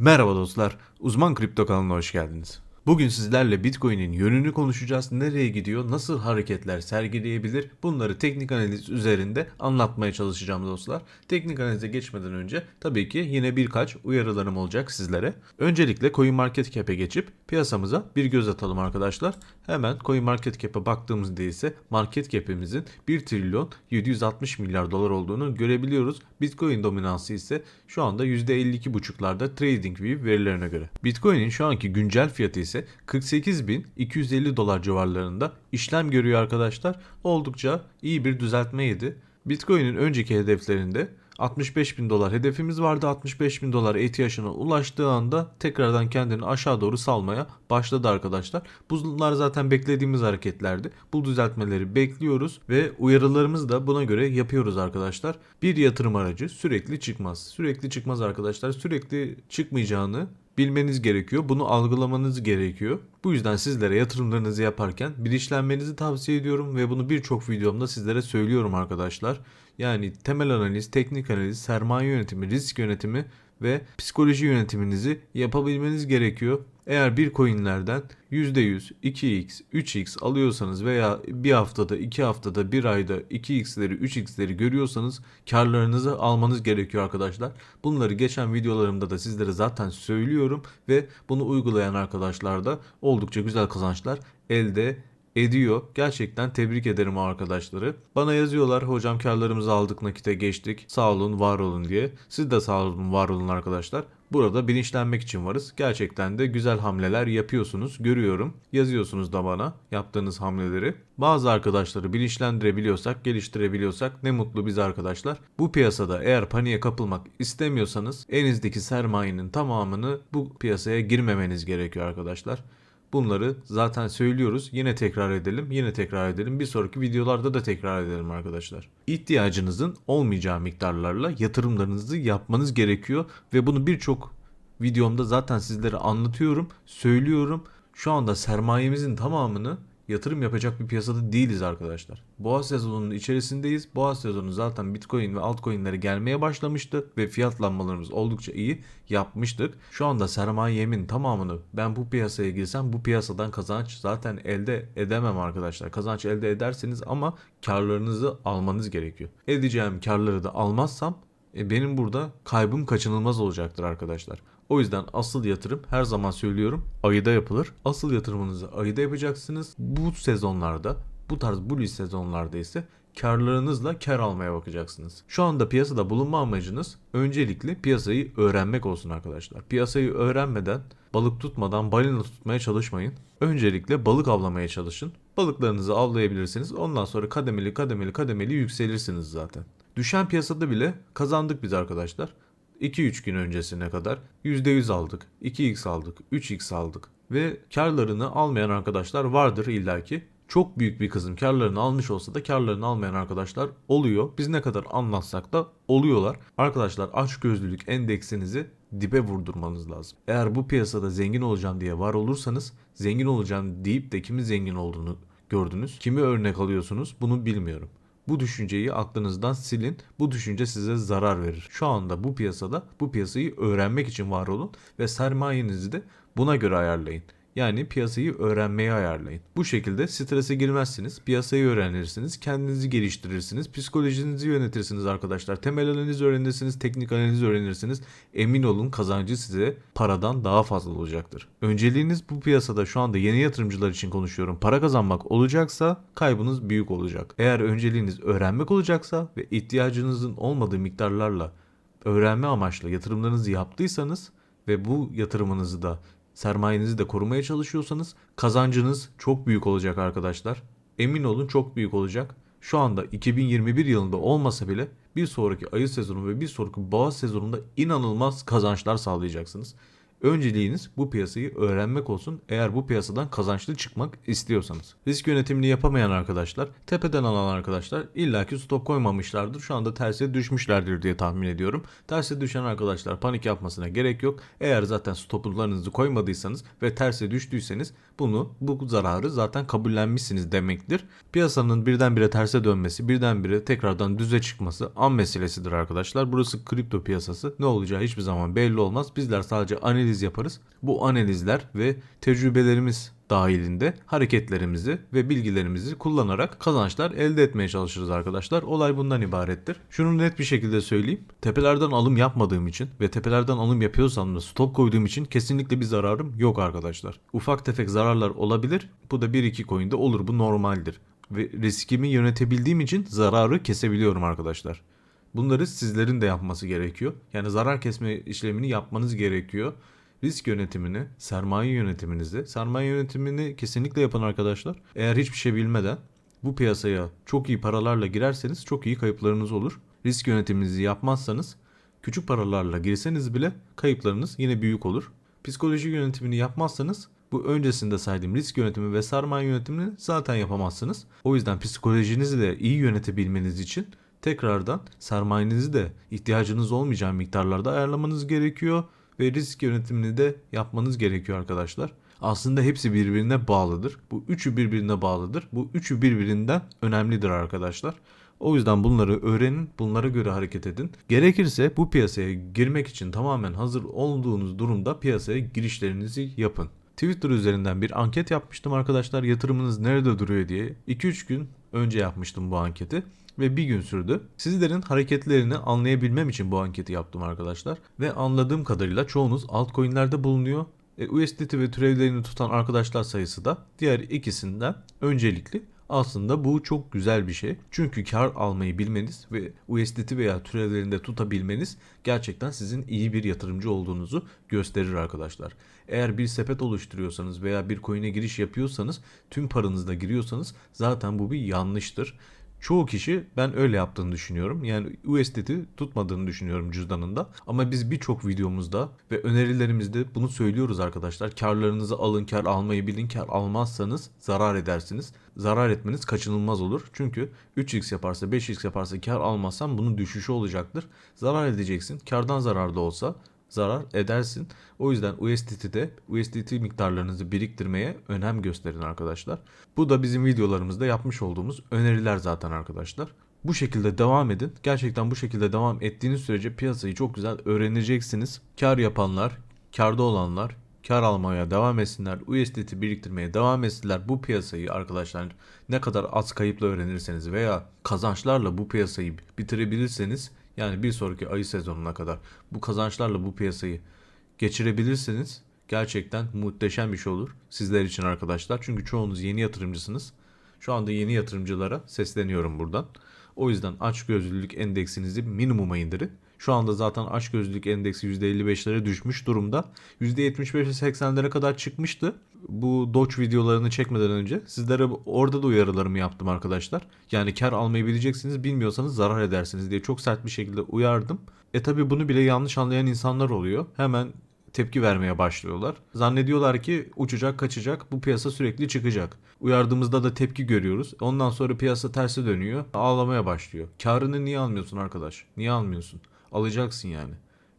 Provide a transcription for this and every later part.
Merhaba dostlar, Uzman Kripto kanalına hoş geldiniz. Bugün sizlerle Bitcoin'in yönünü konuşacağız. Nereye gidiyor, nasıl hareketler sergileyebilir bunları teknik analiz üzerinde anlatmaya çalışacağım dostlar. Teknik analize geçmeden önce tabii ki yine birkaç uyarılarım olacak sizlere. Öncelikle CoinMarketCap'e geçip piyasamıza bir göz atalım arkadaşlar. Hemen CoinMarketCap'e baktığımızda ise market cap'imizin 1 trilyon 760 milyar dolar olduğunu görebiliyoruz. Bitcoin dominansı ise şu anda %52,5'larda TradingView verilerine göre. Bitcoin'in şu anki güncel fiyatı ise 48.250 dolar civarlarında işlem görüyor arkadaşlar. Oldukça iyi bir düzeltmeydi. Bitcoin'in önceki hedeflerinde 65 bin dolar hedefimiz vardı. 65 bin dolar ATH'ına ulaştığı anda tekrardan kendini aşağı doğru salmaya başladı arkadaşlar. Bunlar zaten beklediğimiz hareketlerdi. Bu düzeltmeleri bekliyoruz ve uyarılarımızı da buna göre yapıyoruz arkadaşlar. Bir yatırım aracı sürekli çıkmaz. Sürekli çıkmaz arkadaşlar. Sürekli çıkmayacağını bilmeniz gerekiyor. Bunu algılamanız gerekiyor. Bu yüzden sizlere yatırımlarınızı yaparken bilinçlenmenizi tavsiye ediyorum ve bunu birçok videomda sizlere söylüyorum arkadaşlar. Yani temel analiz, teknik analiz, sermaye yönetimi, risk yönetimi ve psikoloji yönetiminizi yapabilmeniz gerekiyor. Eğer bir coinlerden %100, 2x, 3x alıyorsanız veya bir haftada, 2 haftada, 1 ayda 2x'leri, 3x'leri görüyorsanız karlarınızı almanız gerekiyor arkadaşlar. Bunları geçen videolarımda da sizlere zaten söylüyorum ve bunu uygulayan arkadaşlar da oldukça güzel kazançlar elde ediyor. Gerçekten tebrik ederim o arkadaşları. Bana yazıyorlar hocam karlarımızı aldık nakite geçtik. Sağ olun var olun diye. Siz de sağ olun var olun arkadaşlar. Burada bilinçlenmek için varız. Gerçekten de güzel hamleler yapıyorsunuz. Görüyorum. Yazıyorsunuz da bana yaptığınız hamleleri. Bazı arkadaşları bilinçlendirebiliyorsak, geliştirebiliyorsak ne mutlu biz arkadaşlar. Bu piyasada eğer paniğe kapılmak istemiyorsanız elinizdeki sermayenin tamamını bu piyasaya girmemeniz gerekiyor arkadaşlar. Bunları zaten söylüyoruz. Yine tekrar edelim. Yine tekrar edelim. Bir sonraki videolarda da tekrar edelim arkadaşlar. İhtiyacınızın olmayacağı miktarlarla yatırımlarınızı yapmanız gerekiyor ve bunu birçok videomda zaten sizlere anlatıyorum, söylüyorum. Şu anda sermayemizin tamamını yatırım yapacak bir piyasada değiliz arkadaşlar. Boğa sezonunun içerisindeyiz. Boğa sezonu zaten Bitcoin ve altcoin'lere gelmeye başlamıştı ve fiyatlanmalarımız oldukça iyi yapmıştık. Şu anda sermayemin tamamını ben bu piyasaya girsem bu piyasadan kazanç zaten elde edemem arkadaşlar. Kazanç elde ederseniz ama karlarınızı almanız gerekiyor. Edeceğim karları da almazsam e, benim burada kaybım kaçınılmaz olacaktır arkadaşlar. O yüzden asıl yatırım her zaman söylüyorum ayıda yapılır. Asıl yatırımınızı ayıda yapacaksınız. Bu sezonlarda bu tarz bullish sezonlarda ise karlarınızla kar almaya bakacaksınız. Şu anda piyasada bulunma amacınız öncelikle piyasayı öğrenmek olsun arkadaşlar. Piyasayı öğrenmeden, balık tutmadan balina tutmaya çalışmayın. Öncelikle balık avlamaya çalışın. Balıklarınızı avlayabilirsiniz. Ondan sonra kademeli kademeli kademeli yükselirsiniz zaten. Düşen piyasada bile kazandık biz arkadaşlar. 2-3 gün öncesine kadar %100 aldık, 2x aldık, 3x aldık ve karlarını almayan arkadaşlar vardır illaki. Çok büyük bir kısım karlarını almış olsa da karlarını almayan arkadaşlar oluyor. Biz ne kadar anlatsak da oluyorlar. Arkadaşlar açgözlülük endeksinizi dibe vurdurmanız lazım. Eğer bu piyasada zengin olacağım diye var olursanız zengin olacağım deyip de kimin zengin olduğunu gördünüz. Kimi örnek alıyorsunuz bunu bilmiyorum. Bu düşünceyi aklınızdan silin. Bu düşünce size zarar verir. Şu anda bu piyasada bu piyasayı öğrenmek için var olun ve sermayenizi de buna göre ayarlayın. Yani piyasayı öğrenmeye ayarlayın. Bu şekilde strese girmezsiniz. Piyasayı öğrenirsiniz. Kendinizi geliştirirsiniz. Psikolojinizi yönetirsiniz arkadaşlar. Temel analiz öğrenirsiniz. Teknik analiz öğrenirsiniz. Emin olun kazancı size paradan daha fazla olacaktır. Önceliğiniz bu piyasada şu anda yeni yatırımcılar için konuşuyorum. Para kazanmak olacaksa kaybınız büyük olacak. Eğer önceliğiniz öğrenmek olacaksa ve ihtiyacınızın olmadığı miktarlarla öğrenme amaçlı yatırımlarınızı yaptıysanız ve bu yatırımınızı da sermayenizi de korumaya çalışıyorsanız kazancınız çok büyük olacak arkadaşlar. Emin olun çok büyük olacak. Şu anda 2021 yılında olmasa bile bir sonraki ayı sezonu ve bir sonraki boğa sezonunda inanılmaz kazançlar sağlayacaksınız. Önceliğiniz bu piyasayı öğrenmek olsun eğer bu piyasadan kazançlı çıkmak istiyorsanız. Risk yönetimini yapamayan arkadaşlar, tepeden alan arkadaşlar illaki stop koymamışlardır. Şu anda terse düşmüşlerdir diye tahmin ediyorum. Terse düşen arkadaşlar panik yapmasına gerek yok. Eğer zaten stoplarınızı koymadıysanız ve terse düştüyseniz bunu bu zararı zaten kabullenmişsiniz demektir. Piyasanın birdenbire terse dönmesi, birdenbire tekrardan düze çıkması an meselesidir arkadaşlar. Burası kripto piyasası. Ne olacağı hiçbir zaman belli olmaz. Bizler sadece analiz yaparız. Bu analizler ve tecrübelerimiz dahilinde hareketlerimizi ve bilgilerimizi kullanarak kazançlar elde etmeye çalışırız arkadaşlar. Olay bundan ibarettir. Şunu net bir şekilde söyleyeyim. Tepelerden alım yapmadığım için ve tepelerden alım yapıyorsam da stop koyduğum için kesinlikle bir zararım yok arkadaşlar. Ufak tefek zararlar olabilir. Bu da 1-2 coin'de olur. Bu normaldir. Ve riskimi yönetebildiğim için zararı kesebiliyorum arkadaşlar. Bunları sizlerin de yapması gerekiyor. Yani zarar kesme işlemini yapmanız gerekiyor risk yönetimini, sermaye yönetiminizi, sermaye yönetimini kesinlikle yapın arkadaşlar. Eğer hiçbir şey bilmeden bu piyasaya çok iyi paralarla girerseniz çok iyi kayıplarınız olur. Risk yönetiminizi yapmazsanız küçük paralarla girseniz bile kayıplarınız yine büyük olur. Psikoloji yönetimini yapmazsanız bu öncesinde saydığım risk yönetimi ve sermaye yönetimini zaten yapamazsınız. O yüzden psikolojinizi de iyi yönetebilmeniz için tekrardan sermayenizi de ihtiyacınız olmayacağı miktarlarda ayarlamanız gerekiyor ve risk yönetimini de yapmanız gerekiyor arkadaşlar. Aslında hepsi birbirine bağlıdır. Bu üçü birbirine bağlıdır. Bu üçü birbirinden önemlidir arkadaşlar. O yüzden bunları öğrenin, bunlara göre hareket edin. Gerekirse bu piyasaya girmek için tamamen hazır olduğunuz durumda piyasaya girişlerinizi yapın. Twitter üzerinden bir anket yapmıştım arkadaşlar yatırımınız nerede duruyor diye. 2-3 gün önce yapmıştım bu anketi ve bir gün sürdü. Sizlerin hareketlerini anlayabilmem için bu anketi yaptım arkadaşlar. Ve anladığım kadarıyla çoğunuz altcoin'lerde bulunuyor. E, USDT ve türevlerini tutan arkadaşlar sayısı da diğer ikisinden öncelikli. Aslında bu çok güzel bir şey. Çünkü kar almayı bilmeniz ve USDT veya türevlerinde tutabilmeniz gerçekten sizin iyi bir yatırımcı olduğunuzu gösterir arkadaşlar. Eğer bir sepet oluşturuyorsanız veya bir coin'e giriş yapıyorsanız tüm paranızla giriyorsanız zaten bu bir yanlıştır. Çoğu kişi ben öyle yaptığını düşünüyorum. Yani USDT tutmadığını düşünüyorum cüzdanında. Ama biz birçok videomuzda ve önerilerimizde bunu söylüyoruz arkadaşlar. Karlarınızı alın, kar almayı bilin. Kar almazsanız zarar edersiniz. Zarar etmeniz kaçınılmaz olur. Çünkü 3x yaparsa 5x yaparsa kar almazsan bunun düşüşü olacaktır. Zarar edeceksin. Kardan zarar da olsa zarar edersin. O yüzden USDT'de USDT miktarlarınızı biriktirmeye önem gösterin arkadaşlar. Bu da bizim videolarımızda yapmış olduğumuz öneriler zaten arkadaşlar. Bu şekilde devam edin. Gerçekten bu şekilde devam ettiğiniz sürece piyasayı çok güzel öğreneceksiniz. Kar yapanlar, karda olanlar kar almaya devam etsinler, USDT biriktirmeye devam etsinler. Bu piyasayı arkadaşlar ne kadar az kayıpla öğrenirseniz veya kazançlarla bu piyasayı bitirebilirseniz yani bir sonraki ayı sezonuna kadar bu kazançlarla bu piyasayı geçirebilirseniz gerçekten muhteşem bir şey olur sizler için arkadaşlar. Çünkü çoğunuz yeni yatırımcısınız. Şu anda yeni yatırımcılara sesleniyorum buradan. O yüzden açgözlülük endeksinizi minimuma indirin. Şu anda zaten açgözlülük endeksi %55'lere düşmüş durumda. %75-80'lere kadar çıkmıştı. Bu Doge videolarını çekmeden önce sizlere orada da uyarılarımı yaptım arkadaşlar. Yani kar almayı bileceksiniz bilmiyorsanız zarar edersiniz diye çok sert bir şekilde uyardım. E tabi bunu bile yanlış anlayan insanlar oluyor. Hemen tepki vermeye başlıyorlar. Zannediyorlar ki uçacak kaçacak bu piyasa sürekli çıkacak. Uyardığımızda da tepki görüyoruz. Ondan sonra piyasa terse dönüyor ağlamaya başlıyor. Karını niye almıyorsun arkadaş? Niye almıyorsun? Alacaksın yani.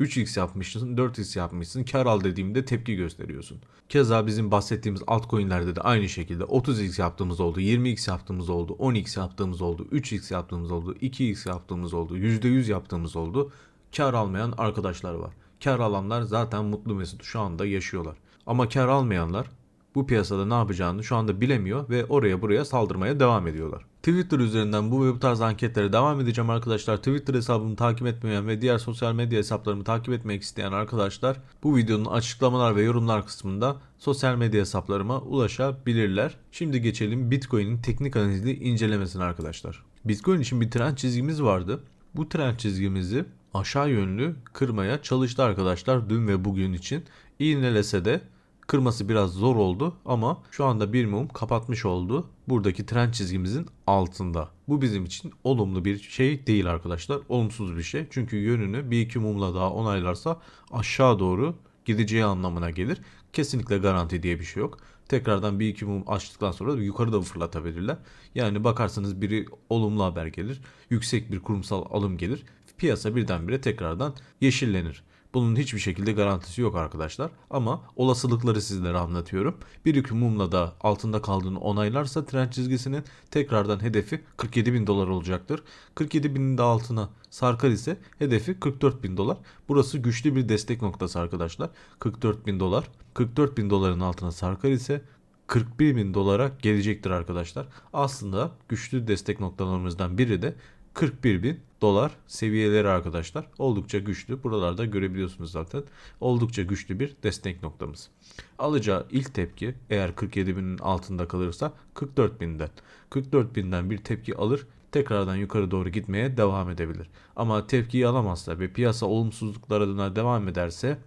3x yapmışsın, 4x yapmışsın. Kar al dediğimde tepki gösteriyorsun. Keza bizim bahsettiğimiz altcoin'lerde de aynı şekilde 30x yaptığımız oldu, 20x yaptığımız oldu, 10x yaptığımız oldu, 3x yaptığımız oldu, 2x yaptığımız oldu, %100 yaptığımız oldu. Kar almayan arkadaşlar var. Kar alanlar zaten mutlu mesut şu anda yaşıyorlar. Ama kar almayanlar bu piyasada ne yapacağını şu anda bilemiyor ve oraya buraya saldırmaya devam ediyorlar. Twitter üzerinden bu ve bu tarz anketlere devam edeceğim arkadaşlar. Twitter hesabımı takip etmeyen ve diğer sosyal medya hesaplarımı takip etmek isteyen arkadaşlar bu videonun açıklamalar ve yorumlar kısmında sosyal medya hesaplarıma ulaşabilirler. Şimdi geçelim Bitcoin'in teknik analizi incelemesine arkadaşlar. Bitcoin için bir trend çizgimiz vardı. Bu trend çizgimizi aşağı yönlü kırmaya çalıştı arkadaşlar dün ve bugün için. İğnelese de kırması biraz zor oldu ama şu anda bir mum kapatmış oldu. Buradaki trend çizgimizin altında. Bu bizim için olumlu bir şey değil arkadaşlar. Olumsuz bir şey. Çünkü yönünü bir iki mumla daha onaylarsa aşağı doğru gideceği anlamına gelir. Kesinlikle garanti diye bir şey yok. Tekrardan bir iki mum açtıktan sonra yukarı da fırlatabilirler. Yani bakarsanız biri olumlu haber gelir. Yüksek bir kurumsal alım gelir. Piyasa birdenbire tekrardan yeşillenir. Bunun hiçbir şekilde garantisi yok arkadaşlar. Ama olasılıkları sizlere anlatıyorum. Bir iki mumla da altında kaldığını onaylarsa trend çizgisinin tekrardan hedefi 47 bin dolar olacaktır. 47 binin de altına sarkar ise hedefi 44 bin dolar. Burası güçlü bir destek noktası arkadaşlar. 44 bin dolar. 44 bin doların altına sarkar ise 41 bin dolara gelecektir arkadaşlar. Aslında güçlü destek noktalarımızdan biri de 41 bin dolar seviyeleri arkadaşlar. Oldukça güçlü. Buralarda görebiliyorsunuz zaten. Oldukça güçlü bir destek noktamız. Alacağı ilk tepki eğer 47 binin altında kalırsa 44 binden. 44 binden bir tepki alır tekrardan yukarı doğru gitmeye devam edebilir. Ama tepkiyi alamazsa ve piyasa olumsuzluklar adına devam ederse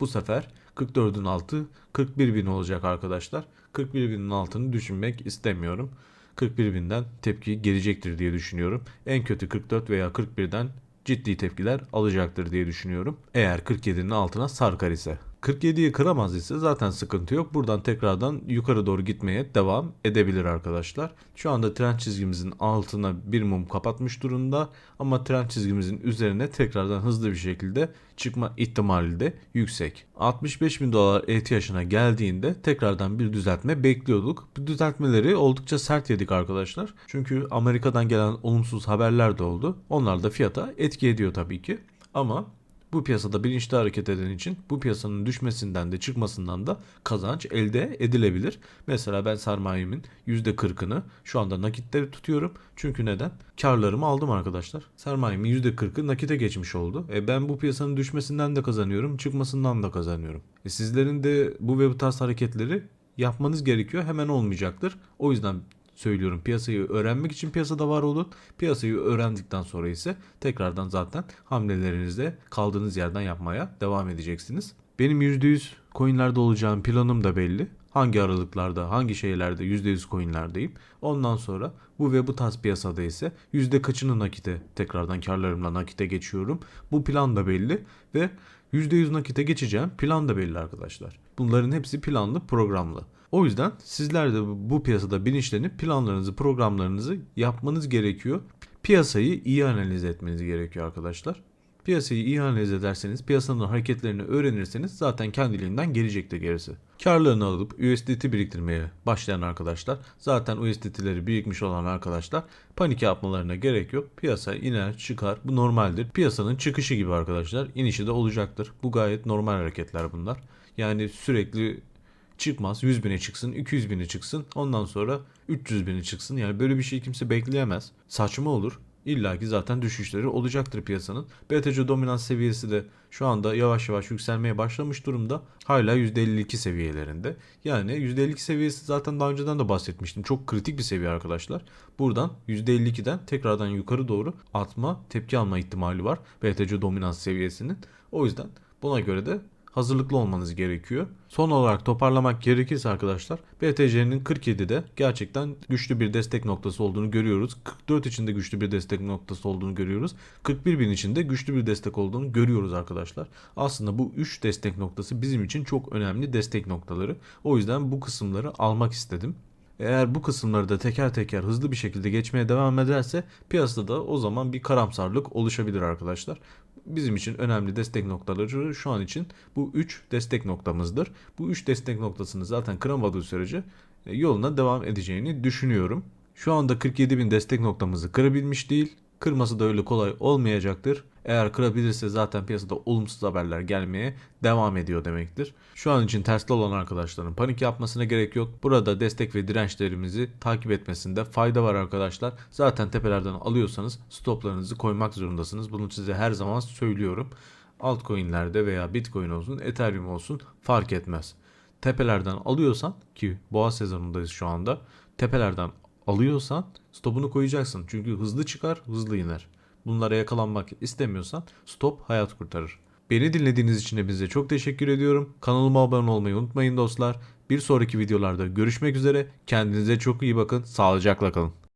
bu sefer 44'ün altı 41 bin olacak arkadaşlar. 41 binin altını düşünmek istemiyorum. 41 binden tepki gelecektir diye düşünüyorum. En kötü 44 veya 41'den ciddi tepkiler alacaktır diye düşünüyorum. Eğer 47'nin altına sarkar ise. 47'yi kıramaz ise zaten sıkıntı yok. Buradan tekrardan yukarı doğru gitmeye devam edebilir arkadaşlar. Şu anda trend çizgimizin altına bir mum kapatmış durumda. Ama trend çizgimizin üzerine tekrardan hızlı bir şekilde çıkma ihtimali de yüksek. 65 bin dolar ETH'ına geldiğinde tekrardan bir düzeltme bekliyorduk. Bu düzeltmeleri oldukça sert yedik arkadaşlar. Çünkü Amerika'dan gelen olumsuz haberler de oldu. Onlar da fiyata etki ediyor tabii ki. Ama bu piyasada bilinçli hareket eden için bu piyasanın düşmesinden de çıkmasından da kazanç elde edilebilir. Mesela ben sermayemin %40'ını şu anda nakitte tutuyorum. Çünkü neden? Karlarımı aldım arkadaşlar. Sermayemin %40'ı nakite geçmiş oldu. E ben bu piyasanın düşmesinden de kazanıyorum, çıkmasından da kazanıyorum. E sizlerin de bu ve bu tarz hareketleri yapmanız gerekiyor. Hemen olmayacaktır. O yüzden söylüyorum. Piyasayı öğrenmek için piyasada var olun. Piyasayı öğrendikten sonra ise tekrardan zaten hamlelerinizde kaldığınız yerden yapmaya devam edeceksiniz. Benim %100 coinlerde olacağım planım da belli. Hangi aralıklarda, hangi şeylerde %100 coinlerdeyim. Ondan sonra bu ve bu tarz piyasada ise yüzde kaçını nakite tekrardan karlarımla nakite geçiyorum. Bu plan da belli ve %100 nakite geçeceğim plan da belli arkadaşlar. Bunların hepsi planlı, programlı. O yüzden sizler de bu piyasada bilinçlenip planlarınızı, programlarınızı yapmanız gerekiyor. Piyasayı iyi analiz etmeniz gerekiyor arkadaşlar. Piyasayı iyi analiz ederseniz, piyasanın hareketlerini öğrenirseniz zaten kendiliğinden gelecektir gerisi. Karlarını alıp USDT biriktirmeye başlayan arkadaşlar, zaten USDT'leri birikmiş olan arkadaşlar panik yapmalarına gerek yok. Piyasa iner çıkar bu normaldir. Piyasanın çıkışı gibi arkadaşlar inişi de olacaktır. Bu gayet normal hareketler bunlar. Yani sürekli çıkmaz 100 bine çıksın 200 bine çıksın ondan sonra 300 bine çıksın yani böyle bir şey kimse bekleyemez saçma olur İlla ki zaten düşüşleri olacaktır piyasanın. BTC dominans seviyesi de şu anda yavaş yavaş yükselmeye başlamış durumda. Hala %52 seviyelerinde. Yani %52 seviyesi zaten daha önceden de bahsetmiştim. Çok kritik bir seviye arkadaşlar. Buradan %52'den tekrardan yukarı doğru atma, tepki alma ihtimali var. BTC dominans seviyesinin. O yüzden buna göre de hazırlıklı olmanız gerekiyor. Son olarak toparlamak gerekirse arkadaşlar BTC'nin 47'de gerçekten güçlü bir destek noktası olduğunu görüyoruz. 44 içinde güçlü bir destek noktası olduğunu görüyoruz. 41 bin içinde güçlü bir destek olduğunu görüyoruz arkadaşlar. Aslında bu 3 destek noktası bizim için çok önemli destek noktaları. O yüzden bu kısımları almak istedim. Eğer bu kısımları da teker teker hızlı bir şekilde geçmeye devam ederse piyasada o zaman bir karamsarlık oluşabilir arkadaşlar bizim için önemli destek noktaları şu an için bu 3 destek noktamızdır. Bu 3 destek noktasını zaten kıramadığı sürece e, yoluna devam edeceğini düşünüyorum. Şu anda 47.000 destek noktamızı kırabilmiş değil. Kırması da öyle kolay olmayacaktır. Eğer kırabilirse zaten piyasada olumsuz haberler gelmeye devam ediyor demektir. Şu an için tersli olan arkadaşların panik yapmasına gerek yok. Burada destek ve dirençlerimizi takip etmesinde fayda var arkadaşlar. Zaten tepelerden alıyorsanız stoplarınızı koymak zorundasınız. Bunu size her zaman söylüyorum. Altcoin'lerde veya Bitcoin olsun, Ethereum olsun fark etmez. Tepelerden alıyorsan ki boğa sezonundayız şu anda. Tepelerden alıyorsan stopunu koyacaksın. Çünkü hızlı çıkar, hızlı iner. Bunlara yakalanmak istemiyorsan stop hayat kurtarır. Beni dinlediğiniz için hepinize çok teşekkür ediyorum. Kanalıma abone olmayı unutmayın dostlar. Bir sonraki videolarda görüşmek üzere. Kendinize çok iyi bakın. Sağlıcakla kalın.